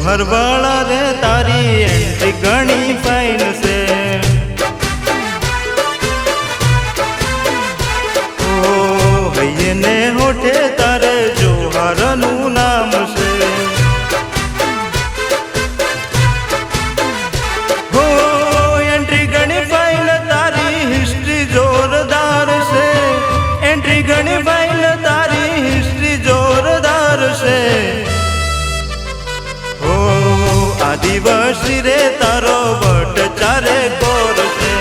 જોહરવાળા રે તારી એન્ટ્રી ઘણી ફાઇન છે. આદિવાસી રે તારો વટ ચારે કોર છે.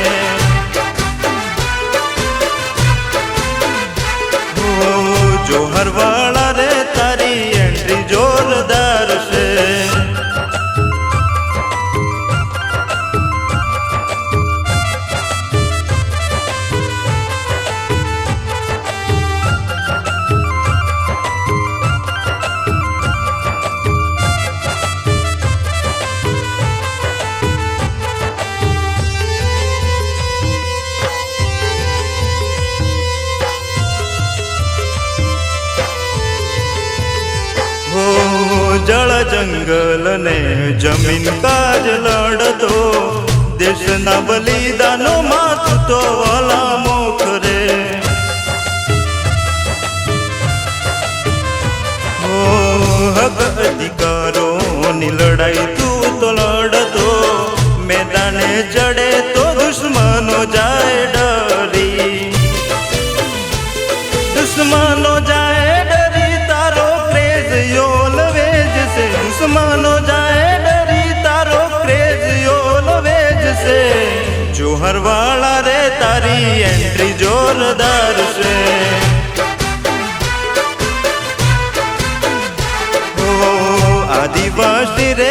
જળ જંગલ ને જમીન કાજ લડતો, દેશના બલિદાનો માથતો વાલા મોખરે. હો હક અધિકારોની લડાઈ તું તો લડતો, મેદાને ચડે તો દુશ્મનો જાય. છે જોહરવાળા રે તારી એન્ટ્રી જોરદાર છે આદિવાસી રે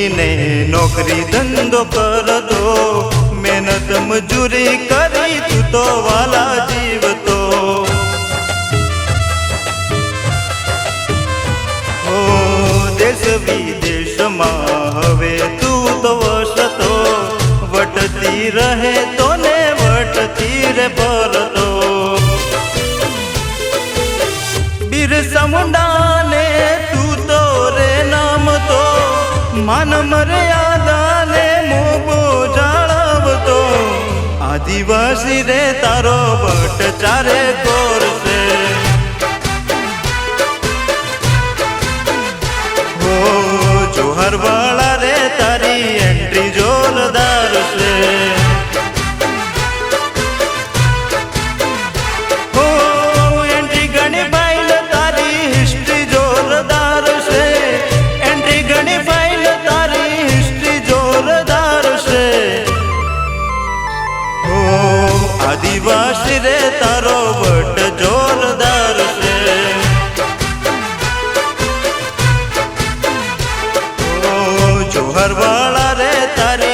ગણીને નોકરી ધંધો કરતો, મહેનત મજૂરી કરી તું તો વાલા જીવતો. હો દેશ વિદેશમાં હવે તું તો વસતો, વટતી રહે તો ને વટતી રે ભરતો. બિરસા મુંડાને માન મર્યાદાને મોબો જાળવતો. આદિવાસી રે તારો બટ ચારે આદિવાસી રે તારો વટ જોરદાર છે ઓ જોહરવાળા રે તારી